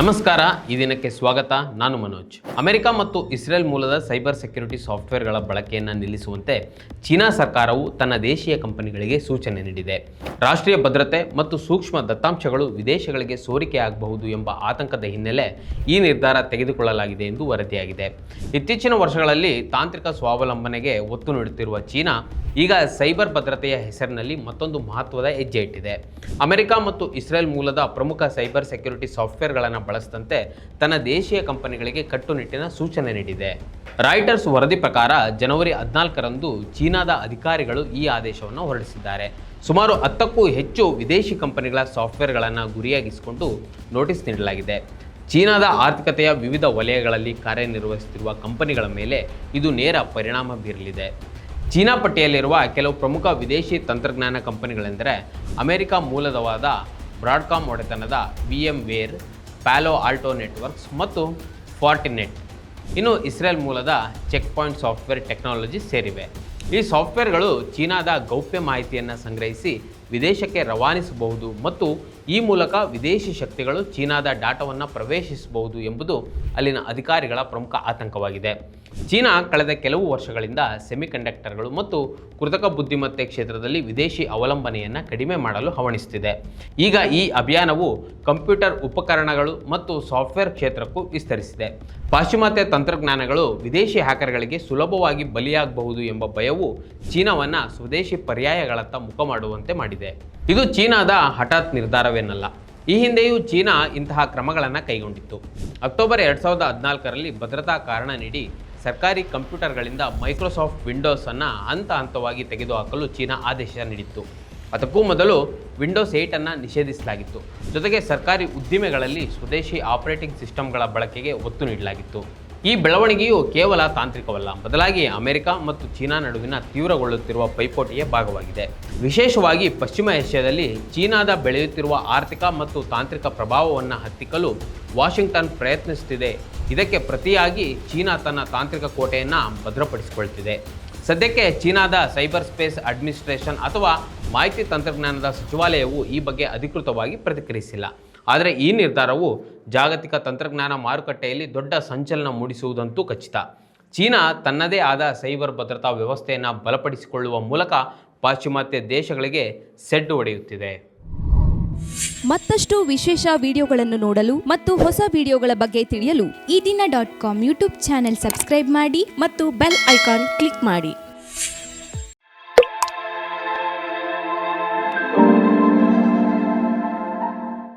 ನಮಸ್ಕಾರ, ಈ ದಿನಕ್ಕೆ ಸ್ವಾಗತ. ನಾನು ಮನೋಜ್. ಅಮೆರಿಕ ಮತ್ತು ಇಸ್ರೇಲ್ ಮೂಲದ ಸೈಬರ್ ಸೆಕ್ಯುರಿಟಿ ಸಾಫ್ಟ್ವೇರ್ಗಳ ಬಳಕೆಯನ್ನು ನಿಲ್ಲಿಸುವಂತೆ ಚೀನಾ ಸರ್ಕಾರವು ತನ್ನ ದೇಶೀಯ ಕಂಪನಿಗಳಿಗೆ ಸೂಚನೆ ನೀಡಿದೆ. ರಾಷ್ಟ್ರೀಯ ಭದ್ರತೆ ಮತ್ತು ಸೂಕ್ಷ್ಮ ದತ್ತಾಂಶಗಳು ವಿದೇಶಗಳಿಗೆ ಸೋರಿಕೆಯಾಗಬಹುದು ಎಂಬ ಆತಂಕದ ಹಿನ್ನೆಲೆ ಈ ನಿರ್ಧಾರ ತೆಗೆದುಕೊಳ್ಳಲಾಗಿದೆ ಎಂದು ವರದಿಯಾಗಿದೆ. ಇತ್ತೀಚಿನ ವರ್ಷಗಳಲ್ಲಿ ತಾಂತ್ರಿಕ ಸ್ವಾವಲಂಬನೆಗೆ ಒತ್ತು ನೀಡುತ್ತಿರುವ ಚೀನಾ ಈಗ ಸೈಬರ್ ಭದ್ರತೆಯ ಹೆಸರಿನಲ್ಲಿ ಮತ್ತೊಂದು ಮಹತ್ವದ ಹೆಜ್ಜೆ ಇಟ್ಟಿದೆ ಅಮೆರಿಕ ಮತ್ತು ಇಸ್ರೇಲ್ ಮೂಲದ ಪ್ರಮುಖ ಸೈಬರ್ ಸೆಕ್ಯುರಿಟಿ ಸಾಫ್ಟ್ವೇರ್ಗಳನ್ನು ಬಳಸದಂತೆ ತನ್ನ ದೇಶೀಯ ಕಂಪನಿಗಳಿಗೆ ಕಟ್ಟುನಿಟ್ಟಿನ ಸೂಚನೆ ನೀಡಿದೆ. ರಾಯ್ಟರ್ಸ್ ವರದಿ ಪ್ರಕಾರ ಜನವರಿ ಹದಿನಾಲ್ಕರಂದು ಚೀನಾದ ಅಧಿಕಾರಿಗಳು ಈ ಆದೇಶವನ್ನು ಹೊರಡಿಸಿದ್ದಾರೆ. ಸುಮಾರು ಹತ್ತಕ್ಕೂ ಹೆಚ್ಚು ವಿದೇಶಿ ಕಂಪನಿಗಳ ಸಾಫ್ಟ್ವೇರ್ಗಳನ್ನು ಗುರಿಯಾಗಿಸಿಕೊಂಡು ನೋಟಿಸ್ ನೀಡಲಾಗಿದೆ. ಚೀನಾದ ಆರ್ಥಿಕತೆಯ ವಿವಿಧ ವಲಯಗಳಲ್ಲಿ ಕಾರ್ಯನಿರ್ವಹಿಸುತ್ತಿರುವ ಕಂಪನಿಗಳ ಮೇಲೆ ಇದು ನೇರ ಪರಿಣಾಮ ಬೀರಲಿದೆ. ಚೀನಾ ಪಟ್ಟಿಯಲ್ಲಿರುವ ಕೆಲವು ಪ್ರಮುಖ ವಿದೇಶಿ ತಂತ್ರಜ್ಞಾನ ಕಂಪನಿಗಳೆಂದರೆ ಅಮೆರಿಕ ಮೂಲದವಾದ ಬ್ರಾಡ್ಕಾಮ್ ಒಡೆತನದ VMware Palo Alto Networks ಮತ್ತು ಫಾರ್ಟಿನೆಟ್ ಇನ್ನು ಇಸ್ರೇಲ್ ಮೂಲದ ಚೆಕ್ ಪಾಯಿಂಟ್ ಸಾಫ್ಟ್ವೇರ್ ಟೆಕ್ನಾಲಜಿ ಸೇರಿವೆ. ಈ ಸಾಫ್ಟ್ವೇರ್ಗಳು ಚೀನಾದ ಗೌಪ್ಯ ಮಾಹಿತಿಯನ್ನು ಸಂಗ್ರಹಿಸಿ ವಿದೇಶಕ್ಕೆ ರವಾನಿಸಬಹುದು ಮತ್ತು ಈ ಮೂಲಕ ವಿದೇಶಿ ಶಕ್ತಿಗಳು ಚೀನಾದ ಡಾಟಾವನ್ನು ಪ್ರವೇಶಿಸಬಹುದು ಎಂಬುದು ಅಲ್ಲಿನ ಅಧಿಕಾರಿಗಳ ಪ್ರಮುಖ ಆತಂಕವಾಗಿದೆ. ಚೀನಾ ಕಳೆದ ಕೆಲವು ವರ್ಷಗಳಿಂದ ಸೆಮಿಕಂಡಕ್ಟರ್ಗಳು ಮತ್ತು ಕೃತಕ ಬುದ್ಧಿಮತ್ತೆ ಕ್ಷೇತ್ರದಲ್ಲಿ ವಿದೇಶಿ ಅವಲಂಬನೆಯನ್ನು ಕಡಿಮೆ ಮಾಡಲು ಹವಣಿಸುತ್ತಿದೆ. ಈಗ ಈ ಅಭಿಯಾನವು ಕಂಪ್ಯೂಟರ್ ಉಪಕರಣಗಳು ಮತ್ತು ಸಾಫ್ಟ್ವೇರ್ ಕ್ಷೇತ್ರಕ್ಕೂ ವಿಸ್ತರಿಸಿದೆ. ಪಾಶ್ಚಿಮಾತ್ಯ ತಂತ್ರಜ್ಞಾನಗಳು ವಿದೇಶಿ ಹ್ಯಾಕರ್ಗಳಿಗೆ ಸುಲಭವಾಗಿ ಬಲಿಯಾಗಬಹುದು ಎಂಬ ಭಯವು ಚೀನಾವನ್ನು ಸ್ವದೇಶಿ ಪರ್ಯಾಯಗಳತ್ತ ಮುಖ ಮಾಡುವಂತೆ ಮಾಡಿದೆ. ಇದು ಚೀನಾದ ಹಠಾತ್ ನಿರ್ಧಾರವೇನಲ್ಲ. ಈ ಹಿಂದೆಯೂ ಚೀನಾ ಇಂತಹ ಕ್ರಮಗಳನ್ನು ಕೈಗೊಂಡಿತ್ತು. ಅಕ್ಟೋಬರ್ ಎರಡು ಸಾವಿರದ ಹದಿನಾಲ್ಕರಲ್ಲಿ ಭದ್ರತಾ ಕಾರಣ ನೀಡಿ ಸರ್ಕಾರಿ ಕಂಪ್ಯೂಟರ್ಗಳಿಂದ ಮೈಕ್ರೋಸಾಫ್ಟ್ ವಿಂಡೋಸನ್ನು ಹಂತ ಹಂತವಾಗಿ ತೆಗೆದುಹಾಕಲು ಚೀನಾ ಆದೇಶ ನೀಡಿತ್ತು. ಅದಕ್ಕೂ ಮೊದಲು ವಿಂಡೋಸ್ ಏಯ್ಟನ್ನು ನಿಷೇಧಿಸಲಾಗಿತ್ತು. ಜೊತೆಗೆ ಸರ್ಕಾರಿ ಉದ್ದಿಮೆಗಳಲ್ಲಿ ಸ್ವದೇಶಿ ಆಪರೇಟಿಂಗ್ ಸಿಸ್ಟಮ್ಗಳ ಬಳಕೆಗೆ ಒತ್ತು ನೀಡಲಾಗಿತ್ತು. ಈ ಬೆಳವಣಿಗೆಯು ಕೇವಲ ತಾಂತ್ರಿಕವಲ್ಲ. ಬದಲಾಗಿ ಅಮೆರಿಕ ಮತ್ತು ಚೀನಾ ನಡುವಿನ ತೀವ್ರಗೊಳ್ಳುತ್ತಿರುವ ಪೈಪೋಟಿಯ ಭಾಗವಾಗಿದೆ. ವಿಶೇಷವಾಗಿ ಪಶ್ಚಿಮ ಏಷ್ಯಾದಲ್ಲಿ ಚೀನಾದ ಬೆಳೆಯುತ್ತಿರುವ ಆರ್ಥಿಕ ಮತ್ತು ತಾಂತ್ರಿಕ ಪ್ರಭಾವವನ್ನು ಹತ್ತಿಕ್ಕಲು ವಾಷಿಂಗ್ಟನ್ ಪ್ರಯತ್ನಿಸುತ್ತಿದೆ. ಇದಕ್ಕೆ ಪ್ರತಿಯಾಗಿ ಚೀನಾ ತನ್ನ ತಾಂತ್ರಿಕ ಕೋಟೆಯನ್ನು ಭದ್ರಪಡಿಸಿಕೊಳ್ತಿದೆ. ಸದ್ಯಕ್ಕೆ ಚೀನಾದ ಸೈಬರ್ ಸ್ಪೇಸ್ ಅಡ್ಮಿನಿಸ್ಟ್ರೇಷನ್ ಅಥವಾ ಮಾಹಿತಿ ತಂತ್ರಜ್ಞಾನದ ಸಚಿವಾಲಯವು ಈ ಬಗ್ಗೆ ಅಧಿಕೃತವಾಗಿ ಪ್ರತಿಕ್ರಿಯಿಸಿಲ್ಲ. ಆದರೆ ಈ ನಿರ್ಧಾರವು ಜಾಗತಿಕ ತಂತ್ರಜ್ಞಾನ ಮಾರುಕಟ್ಟೆಯಲ್ಲಿ ದೊಡ್ಡ ಸಂಚಲನ ಮೂಡಿಸುವುದಂತೂ ಖಚಿತ. ಚೀನಾ ತನ್ನದೇ ಆದ ಸೈಬರ್ ಭದ್ರತಾ ವ್ಯವಸ್ಥೆಯನ್ನು ಬಲಪಡಿಸಿಕೊಳ್ಳುವ ಮೂಲಕ ಪಾಶ್ಚಿಮಾತ್ಯ ದೇಶಗಳಿಗೆ ಸೆಡ್ಡು ಹೊಡೆಯುತ್ತಿದೆ. ಮತ್ತಷ್ಟು ವಿಶೇಷ ವಿಡಿಯೋಗಳನ್ನು ನೋಡಲು ಮತ್ತು ಹೊಸ ವಿಡಿಯೋಗಳ ಬಗ್ಗೆ ತಿಳಿಯಲು Ee Dina dot com YouTube channel subscribe ಮಾಡಿ ಮತ್ತು ಬೆಲ್ ಐಕಾನ್ ಕ್ಲಿಕ್ ಮಾಡಿ.